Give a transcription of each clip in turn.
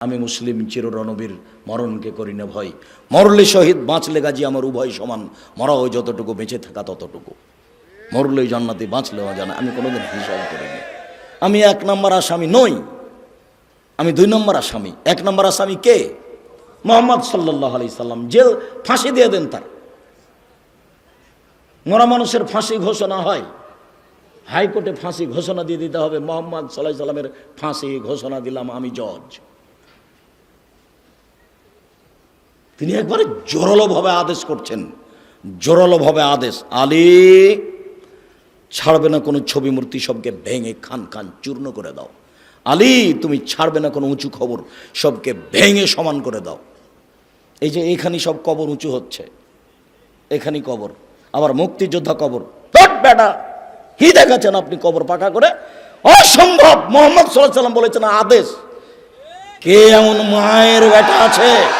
আমি মুসলিম চিররণবীর, মরণকে করি না ভয়। মরলে শহীদ, বাঁচলে গাজী আমার উভয় সমান। মরাও যতটুকু, বেঁচে থাকা ততটুকু। মরলেই জান্নাতি, বাঁচলেও জানা। আমি কোনোদিন হিসাব করিনি। আমি এক নম্বর আসামি নই। আমি দুই নম্বর আসামি। এক নম্বর আসামি কে? মোহাম্মদ সাল্লাহ আলি সাল্লাম। জেল ফাঁসি দিয়ে দেন তার। মরা মানুষের ফাঁসি ঘোষণা হয়। হাইকোর্টে ফাঁসি ঘোষণা দিয়ে দিতে হবে। মোহাম্মদ সাল্লাহ সাল্লামের ফাঁসি ঘোষণা দিলাম আমি জজ। তিনি একবারে জোরালোভাবে আদেশ করছেন। জোরালোভাবে আদেশ। আলী, ছাড়বে না কোনো ছবি মূর্তি সবকে ভেঙে খান খান চূর্ণ করে দাও। আলী, তুমি ছাড়বে না কোনো উঁচু খবর সবকে ভেঙে সমান করে দাও। এই যে এখানে সব কবর উঁচু হচ্ছে। এখানেই কবর। আবার মুক্তিযোদ্ধা কবর। বেটা! কি দেখাচ্ছেন আপনি কবর পাকা করে? অসম্ভব! মোহাম্মদ সাল্লাহ সাল্লাম বলেছেন আদেশ। কে এমন মায়ের বেটা আছে?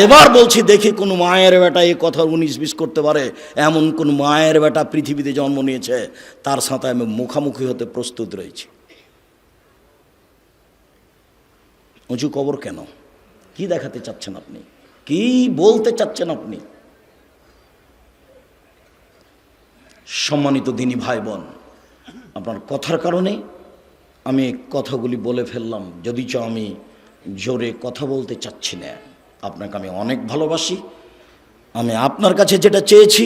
এবার বলছি, দেখি কোন মায়ের বেটা এই কথা উনিশ বিশ করতে পারে। এমন কোন মায়ের বেটা পৃথিবীতে জন্ম নিয়েছে, তার সাথে আমি মুখামুখি হতে প্রস্তুত রয়েছি। উঁচু কবর কেন? কি দেখাতে চাচ্ছেন আপনি? কি বলতে চাচ্ছেন আপনি? সম্মানিত দিনী ভাই বোন আপনার কথার কারণে আমি কথাগুলি বলে ফেললাম যদি যদিচ আমি জোরে কথা বলতে চাচ্ছি না। আপনাকে আমি অনেক ভালোবাসি। আমি আপনার কাছে যেটা চেয়েছি,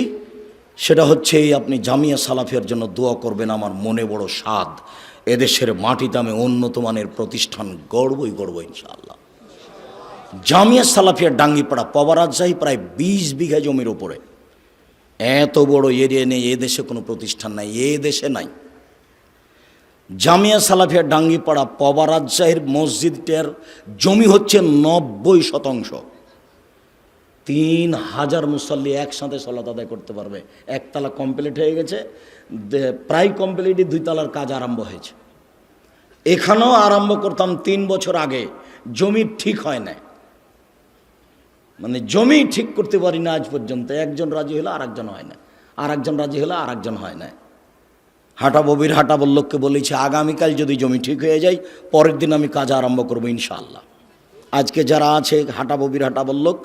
সেটা হচ্ছে এই আপনি জামিয়া সালাফিয়ার জন্য দোয়া করবেন, আমার মনে বড় স্বাদ। এদেশের মাটিতে আমি উন্নত মানের প্রতিষ্ঠান গড়বই গড়ব ইনশাআল্লাহ। জামিয়া সালাফিয়ার ডাঙ্গিপাড়া পবারাজশাহী প্রায় বিশ বিঘা জমির ওপরে এত বড় এরিয়া নেই, এ দেশে কোনো প্রতিষ্ঠান নাই, এ দেশে নাই। জামিয়া সালাফিয়া ডাঙ্গিপাড়া পবা রাজশাহীর মসজিদটার জমি হচ্ছে নব্বই শতাংশ। তিন হাজার মুসল্লি একসাথে সলাত আদায় করতে পারবে। একতলা কমপ্লিট হয়ে গেছে। প্রায় কমপ্লিটই দুই তলার কাজ আরম্ভ হয়েছে। এখানেও আরম্ভ করতাম তিন বছর আগে। জমি ঠিক হয় না মানে জমি ঠিক করতে পারি না আজ পর্যন্ত। একজন রাজি হলে আর একজন হয় না। আর একজন রাজি হলে আর একজন হয় না। হাঁটা ববির হাঁটা বল্লভকে বলেছি, আগামীকাল যদি জমি ঠিক হয়ে যায়, পরের দিন আমি কাজ আরম্ভ করব ইনশাআল্লাহ। আজকে যারা আছে, হাঁটা ববির হাঁটা বল্লক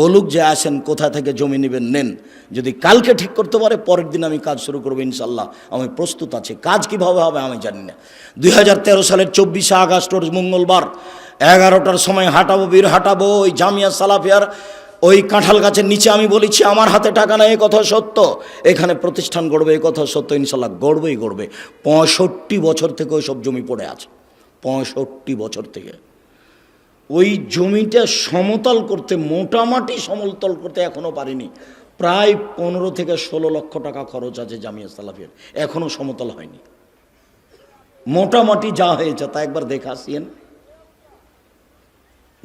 বলুক যে আসেন, কোথা থেকে জমি নেবেন, নেন। যদি কালকে ঠিক করতে পারে, পরের দিন আমি কাজ শুরু করব ইনশাল্লাহ আমি প্রস্তুত আছি। কাজ কীভাবে হবে আমি জানি না। দুই হাজার তেরো সালের চব্বিশে আগস্ট মঙ্গলবার, এগারোটার সময় হাঁটাবো বীর হাঁটাবো ওই জামিয়া সালাফিয়ার ওই কাঁঠাল গাছের নিচে আমি বলেছি, আমার হাতে টাকা নেই, এ কথা সত্য। এখানে প্রতিষ্ঠান গড়বে, এ কথা সত্য, ইনশাল্লাহ গড়বেই গড়বে। পঁয়ষট্টি বছর থেকে ওই সব জমি পড়ে আছে, পঁয়ষট্টি বছর থেকে। ওই জমিটা সমতল করতে মোটামুটি সমতল করতে এখনও পারিনি। প্রায় পনেরো থেকে ষোলো লক্ষ টাকা খরচ আছে জামিয়া সালাফিয়ার এখনও সমতল হয়নি। মোটামুটি যা হয়েছে, তা একবার দেখে আসিয়েন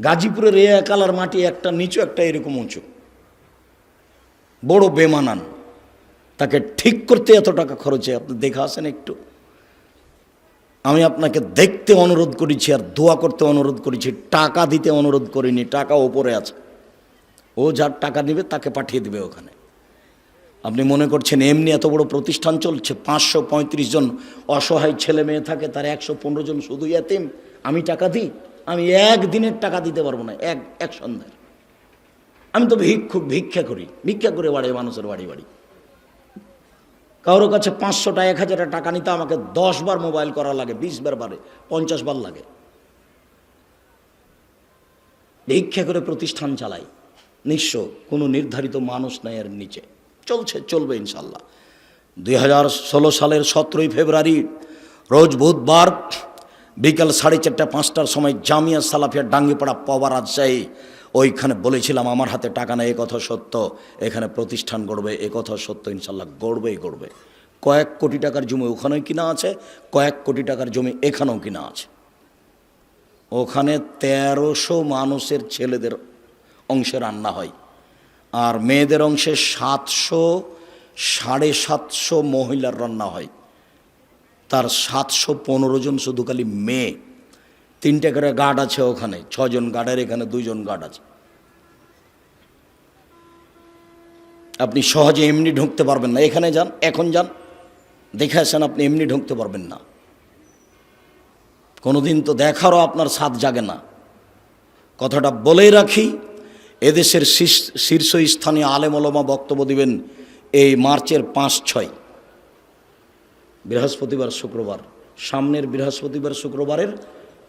গাজীপুরের এ একালার মাটি একটা নিচু, একটা এরকম উঁচু। বড় বেমানান। তাকে ঠিক করতে এত টাকা খরচে আপনি দেখে আসেন একটু। আমি আপনাকে দেখতে অনুরোধ করেছি আর দোয়া করতে অনুরোধ করেছি, টাকা দিতে অনুরোধ করিনি, টাকা ওপরে আছে। ও যার টাকা দিবে তাকে পাঠিয়ে দিবে ওখানে। আপনি মনে করছেন এমনি এত বড় প্রতিষ্ঠান চলছে, পাঁচশো পঁয়ত্রিশ জন অসহায় ছেলে মেয়ে থাকে, তার একশো পনেরো জন শুধু এতিম, আমি টাকা দিই? আমি এক দিনের টাকা দিতে পারব না, এক এক সন্ধ্যার। আমি তো ভিক্ষুক ভিক্ষা করি, ভিক্ষা করে বাড়ি মানুষের বাড়ি বাড়ি। কারোর কাছে পাঁচশোটা এক হাজার টাকা নিতে আমাকে দশ বার মোবাইল করা লাগে বিশ বার বারে পঞ্চাশ বার লাগে। ভিক্ষা করে প্রতিষ্ঠান চালাই, নিঃস্ব, কোনো নির্ধারিত মানুষ নাই এর নিচে। চলছে, চলবে ইনশাল্লাহ। দুই হাজার ষোলো সালের সতেরোই ফেব্রুয়ারি, রোজ বুধবার বিকাল সাড়ে চারটা, পাঁচটার সময় জামিয়া সালাফিয়া ডাঙ্গিপাড়া পবা রাজশাহী। ওইখানে বলেছিলাম, আমার হাতে টাকা নেই কথা সত্য। এখানে প্রতিষ্ঠান গড়বে কথা সত্য, ইনশাল্লাহ গড়বেই গড়বে। কয়েক কোটি টাকার জমি ওখানেও কিনা আছে, কয়েক কোটি টাকার জমি এখানেও কিনা আছে। ওখানে তেরোশো মানুষের ছেলেদের অংশে রান্না হয়, আর মেয়েদের অংশে সাতশো, সাড়ে সাতশো মহিলার রান্না হয়। তার সাতশো পনেরো জন শুধু খালি মেয়ে। তিনটে করে গার্ড আছে ওখানে, ছজন গার্ডের, এখানে দুজন গার্ড আছে। আপনি সহজে এমনি ঢুকতে পারবেন না। এখানে যান, এখন যান। দেখে আসেন আপনি এমনি ঢুকতে পারবেন না। কোনোদিন তো দেখারও আপনার স্বাদ জাগে না। কথাটা বলেই রাখি, এদেশের শীর্ষ- শীর্ষস্থানীয় আলেমলমা বক্তব্য দিবেন এই মার্চের পাঁচ ছয়। বৃহস্পতিবার শুক্রবার, সামনের বৃহস্পতিবার শুক্রবারের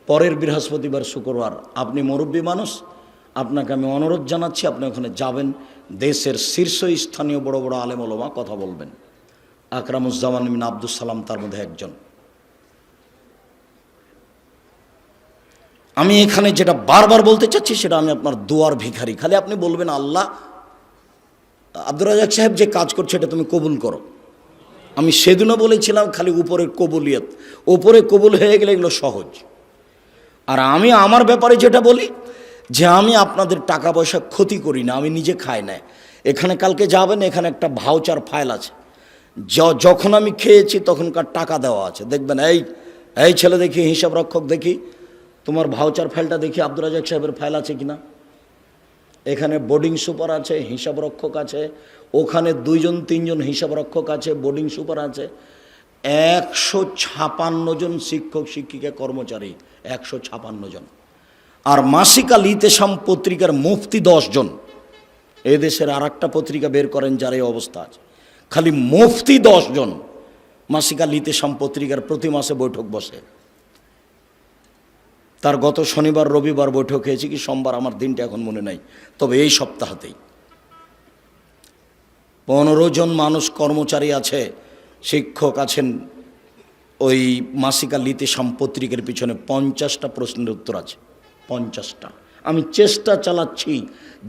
পরের বৃহস্পতিবার শুক্রবার। আপনি মুরব্বী মানুষ, আপনাকে আমি অনুরোধ জানাচ্ছি, আপনি ওখানে যাবেন, দেশের শীর্ষস্থানীয় বড় বড় আলেমলমা কথা বলবেন। আকরামুজ্জামান মিন আব্দুল সালাম তার মধ্যে একজন। আমি এখানে যেটা বারবার বলতে চাচ্ছি, সেটা আমি আপনার দুয়ার ভিখারি। খালি আপনি বলবেন, আল্লাহ, আব্দুর রাজাক সাহেব যে কাজ করছে, এটা তুমি কবুল করো। আমি সেদিনও বলেছিলাম খালি উপরের কবুলিয়ত। উপরে কবুল হয়ে গেলে এগুলো সহজ। আর আমি আমার ব্যাপারে যেটা বলি, যে আমি আপনাদের টাকা পয়সা ক্ষতি করি না, আমি নিজে খাই না। এখানে কালকে যাবেন, এখানে একটা ভাউচার ফাইল আছে। যখন আমি খেয়েছি তখনকার টাকা দেওয়া আছে। দেখবেন, এই এই ছেলে দেখি হিসাব রক্ষক দেখি, তোমার ভাউচার ফাইলটা দেখি, আব্দুর রাজাক সাহেবের ফাইল আছে কিনা? এখানে বোর্ডিং সুপার আছে হিসাব রক্ষক আছে, ওখানে দুইজন, তিনজন হিসাব রক্ষক আছে বোর্ডিং সুপার আছে। একশো ছাপান্ন জন শিক্ষক, শিক্ষিকা, কর্মচারী, একশো ছাপান্ন জন। আর মাসিকা লিতেশাম পত্রিকার মুফতি জন। এদেশের আর একটা পত্রিকা বের করেন যার এই অবস্থা আছে। খালি মুফতি জন। মাসিকা লিতেশাম পত্রিকার প্রতি মাসে বৈঠক বসে। তার গত শনিবার, রবিবার বৈঠক হয়েছে কি সোমবার আমার দিনটা এখন মনে নাই। তবে এই সপ্তাহতেই পনেরো জন মানুষ কর্মচারী আছে, শিক্ষক আছেন, ওই মাসিকা লিতে পত্রিকার পিছনে পঞ্চাশটা প্রশ্নের উত্তর আছে, পঞ্চাশটা। আমি চেষ্টা চালাচ্ছি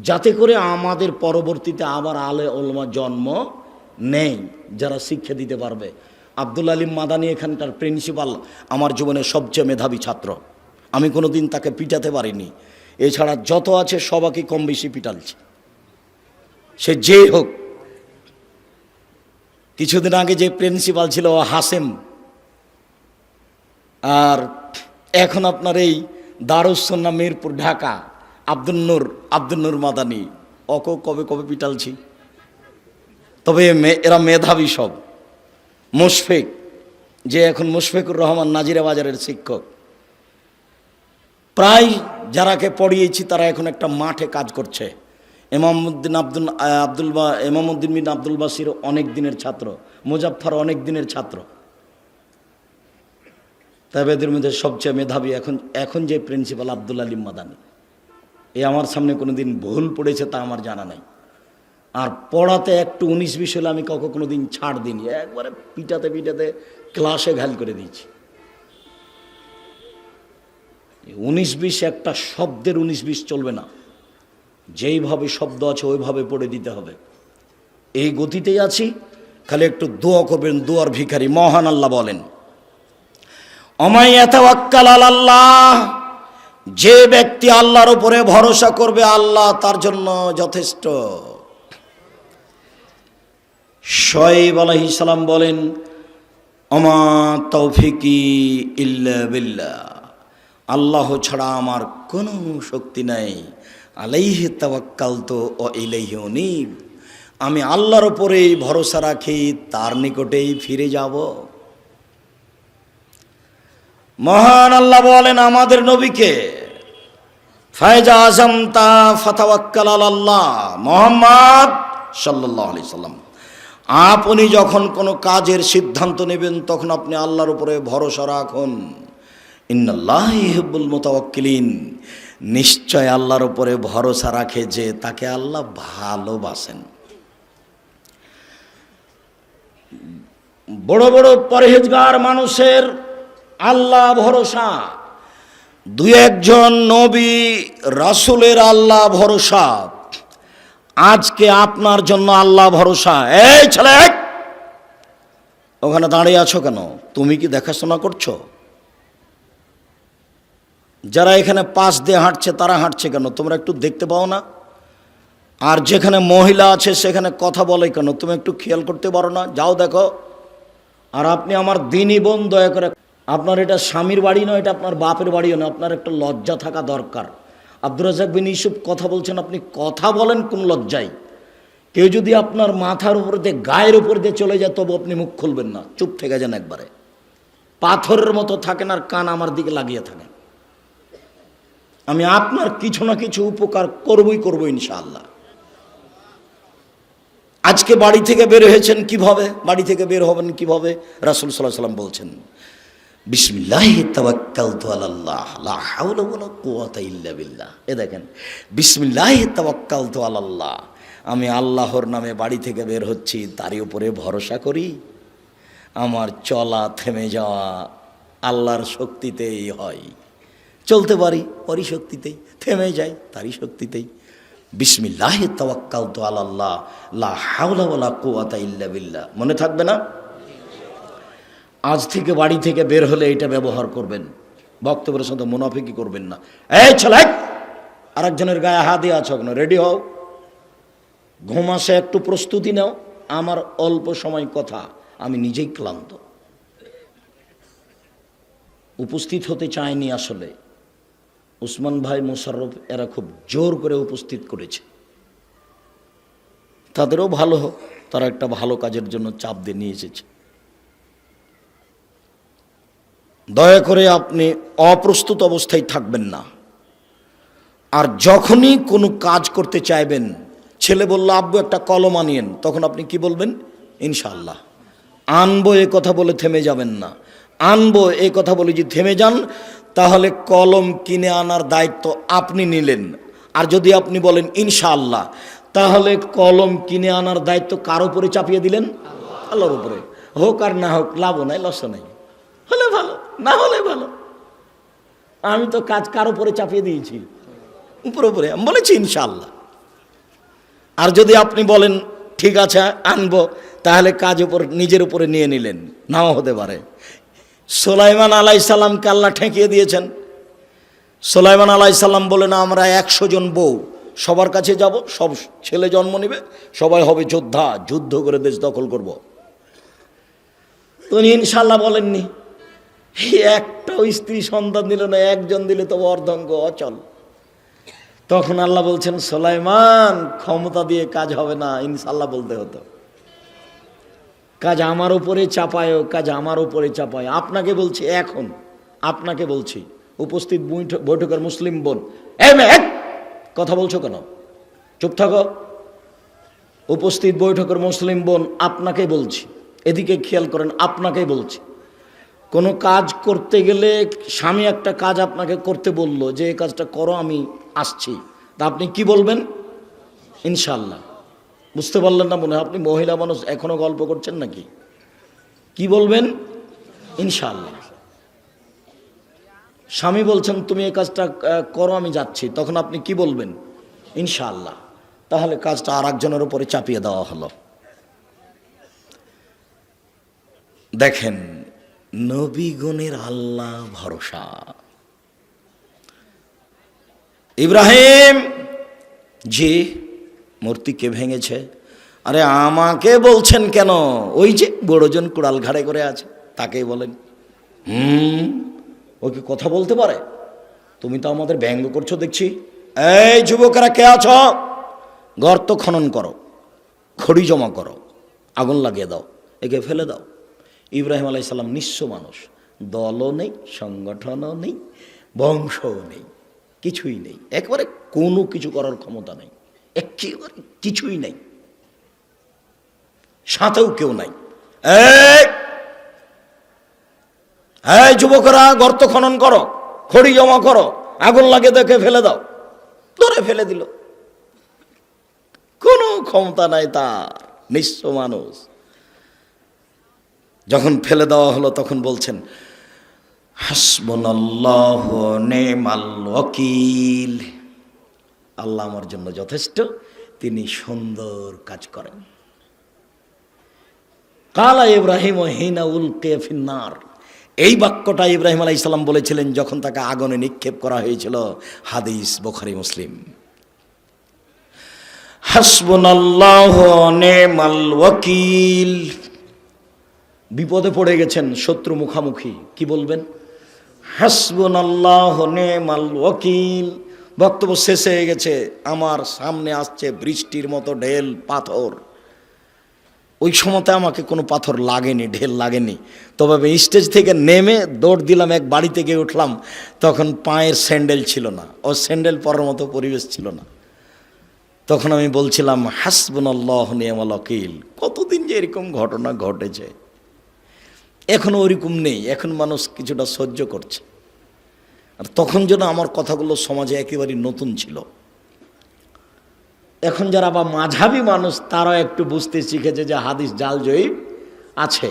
যাতে করে আমাদের পরবর্তীতে আবার আলে ওলমা জন্ম নেই, যারা শিক্ষা দিতে পারবে। আব্দুল আলিম মাদানি এখানকার প্রিন্সিপাল, আমার জীবনের সবচেয়ে মেধাবী ছাত্র। আমি কোনো দিন তাকে পিটাতে পারিনি। এছাড়া যত আছে সবাকে কম বেশি পিটালছে। সে যে হোক, কিছুদিন আগে যে প্রিন্সিপাল ছিল ও হাসেম, আর এখন আপনার এই দারুসন্না মিরপুর, ঢাকা, আব্দুল নূর আব্দুল নূর মাদানি অক কবে কবে পিটালছি? তবে এরা মেধাবী সব। মুশফিক, যে এখন মুশফিকুর রহমান নাজিরা বাজারের শিক্ষক। প্রায় যারাকে পড়িয়েছি, তারা এখন একটা মাঠে কাজ করছে। এমামুদ্দিন আব্দুল আব্দুল বা এমামুদ্দিন বিন আব্দুল বাসির অনেক দিনের ছাত্র, মুজাফফর অনেক দিনের ছাত্র। তবে এদের মধ্যে সবচেয়ে মেধাবী এখন এখন যে প্রিন্সিপাল আব্দুল আলিম মাদানি। এ আমার সামনে কোনো দিন ভুল পড়েছে তা আমার জানা নাই। আর পড়াতে একটু উনিশ বিশ হলে আমি কাউকে কোনো দিন ছাড় দিইনি। একবারে পিটাতে পিটাতে ক্লাসে ঘাল করে দিয়েছি। উনিশ বিশ একটা শব্দের উনিশ বিশ চলবে না। যেইভাবে শব্দ আছে, ওইভাবে পড়ে দিতে হবে। এই গতিতেই আছি, খালি একটু দোয়া করবেন, দোয়ার ভিখারি, মহান আল্লাহ বলেন, অমাই এতাওয়াক্কাল আল্লাহ যে ব্যক্তি আল্লাহর উপরে ভরসা করবে, আল্লাহ তার জন্য যথেষ্ট। শয়েব আলাইহিস সালাম বলেন, অমা তৌফিকি ইল্লা বিল্লাহ আল্লাহ ছাড়া আমার কোনো শক্তি নাই। আলাইহি তাওয়াক্কাল তো ও ইলাইহি উনীব। আমি আল্লাহর ওপরেই ভরসা রাখি, তার নিকটেই ফিরে যাব। মহান আল্লাহ বলেন আমাদের নবীকে ফায়জা আজম তা ফাতাওয়াক্কাল আল্লাহ মোহাম্মদ সাল্লাল্লাহু আলাইহি সাল্লাম। আপনি যখন কোনো কাজের সিদ্ধান্ত নেবেন, তখন আপনি আল্লাহর উপরে ভরসা রাখুন। ইন্নাল্লাহ মুতাওয়াক্কিলিন। নিশ্চয় আল্লাহর উপরে ভরসা রাখে যে তাকে আল্লাহ ভালোবাসেন। বড় বড় পরহেজগার মানুষের আল্লাহ ভরসা। দুই একজন নবী রাসুলের আল্লাহ ভরসা। আজকে আপনার জন্য আল্লাহ ভরসা। এই ছেলে, ওখানে দাঁড়িয়ে আছো কেন? তুমি কি দেখাশোনা করছ? যারা এখানে পাশ দিয়ে হাঁটছে, তারা হাঁটছে কেন? তোমরা একটু দেখতে পাও না? আর যেখানে মহিলা আছে, সেখানে কথা বলে কেন? তুমি একটু খেয়াল করতে পারো না? যাও দেখো। আর আপনি আমার দিনই বোন দয়া করে। আপনার এটা স্বামীর বাড়ি নয়, এটা আপনার বাপের বাড়িও নয়। আপনার একটা লজ্জা থাকা দরকার। আব্দুর রাজাক বিন ইসুফ কথা বলছেন, আপনি কথা বলেন কোন লজ্জায়? কেউ যদি আপনার মাথার উপর দিয়ে, গায়ের উপর দিয়ে চলে যায়, তবু আপনি মুখ খুলবেন না। চুপ থেকে যান একবারে। পাথরের মতো থাকেন আর কান আমার দিকে লাগিয়ে থাকেন। আমি আপনার কিছু না কিছু উপকার করবই, করব ইনশাআল্লাহ। আজকে বাড়ি থেকে বের হয়েছেন কীভাবে? বাড়ি থেকে বের হবেন কীভাবে? রাসুল সাল্লাহ সাল্লাম বলছেন ইল্লা বিল্লাহ। এ দেখেন আমি আল্লাহর নামে বাড়ি থেকে বের হচ্ছি, তারই উপরে ভরসা করি। আমার চলা থেমে যাওয়া আল্লাহর শক্তিতেই হয়। চলতে পারি, পরি শক্তিতেই, থেমে যাই, তারই শক্তিতেই। বিসমিল্লাহ তাওয়াক্কাল তো আল্লাহ লা কুওয়াতা ইল্লা বিল্লাহ। মনে থাকবে না? আজ থেকে, বাড়ি থেকে বের হলে এটা ব্যবহার করবেন। বক্তব্যের সাথে মুনাফিকি করবেন না। এই ছেলে, আরেকজনের গায়ে হাত দিয়ে আছো কেন? রেডি হও। ঘুম আসে, একটু প্রস্তুতি নাও। আমার অল্প সময় কথা, আমি নিজেই ক্লান্ত। উপস্থিত হতে চাইনি আসলে। উসমান ভাই মোশাররফ এরা খুব জোর করে উপস্থিত করেছে। তাদেরও ভালো তারা একটা ভালো কাজের জন্য চাপ দিয়ে নিয়ে এসেছে। দয়া করে আপনি অপ্রস্তুত অবস্থায় থাকবেন না। আর যখনই কোনো কাজ করতে চাইবেন, ছেলে বলল, আব্বু, একটা কলম আনিয়েন। তখন আপনি কি বলবেন? ইনশাল্লাহ আনব এ কথা বলে থেমে যাবেন না। আনব এ কথা বলে যদি থেমে যান তাহলে কলম কিনে আনার দায়িত্ব আপনি নিলেন। আর যদি আপনি বলেন, ইনশাআল্লাহ, তাহলে কলম কিনে আনার দায়িত্ব কার উপরে চাপিয়ে দিলেন? আল্লাহর উপরে। হোক আর না হোক, লাভও নাই, লসও নাই। হলে ভালো, না হলে ভালো। আমি তো কাজ কার উপরে চাপিয়ে দিয়েছি? উপরে উপরে। আমি বলেছি, ইনশাআল্লাহ। আর যদি আপনি বলেন, ঠিক আছে, আনব, তাহলে কাজ উপর, নিজের উপরে নিয়ে নিলেন। নাও হতে পারে। সোলাইমান আলাই সাল্লামকে আল্লাহ ঠেকিয়ে দিয়েছেন। সোলাইমান আলাই সাল্লাম বলেন আমরা একশো জন বউ, সবার কাছে যাব, সব ছেলে জন্ম নেবে, সবাই হবে যোদ্ধা, যুদ্ধ করে দেশ দখল করব। উনি ইনশাল্লাহ বলেননি একটাও স্ত্রী সন্তান দিল না, একজন দিলে তো অর্ধঙ্গ অচল। তখন আল্লাহ বলছেন, সোলাইমান, ক্ষমতা দিয়ে কাজ হবে না ইনশাল্লাহ বলতে হতো। কাজ আমার উপরে চাপায়, কাজ আমার উপরে চাপায়। আপনাকে বলছি এখন, আপনাকে বলছি, উপস্থিত বৈঠক- বৈঠকের মুসলিম বোন! কথা বলছো কেন? চুপ থাকো। উপস্থিত বৈঠকের মুসলিম বোন, আপনাকে বলছি, এদিকে খেয়াল করেন আপনাকেই বলছি, কোনো কাজ করতে গেলে স্বামী একটা কাজ আপনাকে করতে বলল, যে এই কাজটা করো, আমি আসছি। তা আপনি কি বলবেন? ইনশাল্লাহ বুঝতে পারলেন না মনে হয়, আপনি মহিলা মানুষ, এখনও গল্প করছেন নাকি? কি বলবেন? ইনশাল্লাহ স্বামী বলছেন, তুমি এই কাজটা করো, আমি যাচ্ছি। তখন আপনি কি বলবেন? ইনশাআল্লাহ। তাহলে কাজটা আর একজনের উপরে চাপিয়ে দেওয়া হলো। দেখেন, নবীগণের আল্লাহ ভরসা। ইব্রাহিম জি মূর্তি কে ভেঙেছে? আরে আমাকে বলছেন কেন? ওই যে বড়জন কুড়াল ঘাড়ে করে আছে, তাকেই বলেন। হুম, ও কি কথা বলতে পারে? তুমি তো আমাদের ব্যঙ্গ করছ দেখছি। এই যুবকেরা কে আছো? গর্ত খনন করো, খড়ি জমা করো, আগুন লাগিয়ে দাও, একে ফেলে দাও। ইব্রাহিম আলাইসাল্লাম নিঃস্ব মানুষ। দলও নেই, সংগঠনও নেই, বংশও নেই, কিছুই নেই। একবারে কোনো কিছু করার ক্ষমতা নেই। একেবারে কিছুই নাই। সাথেও কেউ নাই। এই যুবকরা গর্ত খনন করো, খড়ি জমা করো, আগুন লাগে দেখে ফেলে দাও। ধরে ফেলে দিল। কোনো ক্ষমতা নাই তার, নিঃস্ব মানুষ। যখন ফেলে দেওয়া হলো তখন বলছেন, হাসবুনাল্লাহ নেমাল আল্লাহ আমার জন্য যথেষ্ট, তিনি সুন্দর কাজ করেন। কালা ইব্রাহিম এই বাক্যটা ইব্রাহিম আলাহ ইসলাম বলেছিলেন যখন তাকে আগুনে নিক্ষেপ করা হয়েছিল, হাদিস বোখারি, মুসলিম। ওয়াকিল। বিপদে পড়ে গেছেন শত্রু মুখামুখি, কি বলবেন? হাসবুনাল্লাহ নেমাল ওয়াকিল। বক্তব্য শেষ হয়ে গেছে। আমার সামনে আসছে বৃষ্টির মতো ঢেল, পাথর। ওই সময়তে আমাকে কোনো পাথর লাগেনি, ঢেল লাগেনি। তবে আমি স্টেজ থেকে নেমে দৌড় দিলাম, এক বাড়িতে গিয়ে উঠলাম। তখন পায়ের স্যান্ডেল ছিল না। ও স্যান্ডেল পরার মতো পরিবেশ ছিল না। তখন আমি বলছিলাম, হাসবুনাল্লাহ নিয়ামাল অকিল কতদিন যে এরকম ঘটনা ঘটেছে। এখন ওরকম নেই। এখন মানুষ কিছুটা সহ্য করছে। আর তখন যেন আমার কথাগুলো সমাজে একেবারে নতুন ছিল। এখন যারা বা মাঝাবি মানুষ তারা একটু বুঝতে শিখেছে যে হাদিস জাল জয়ী আছে।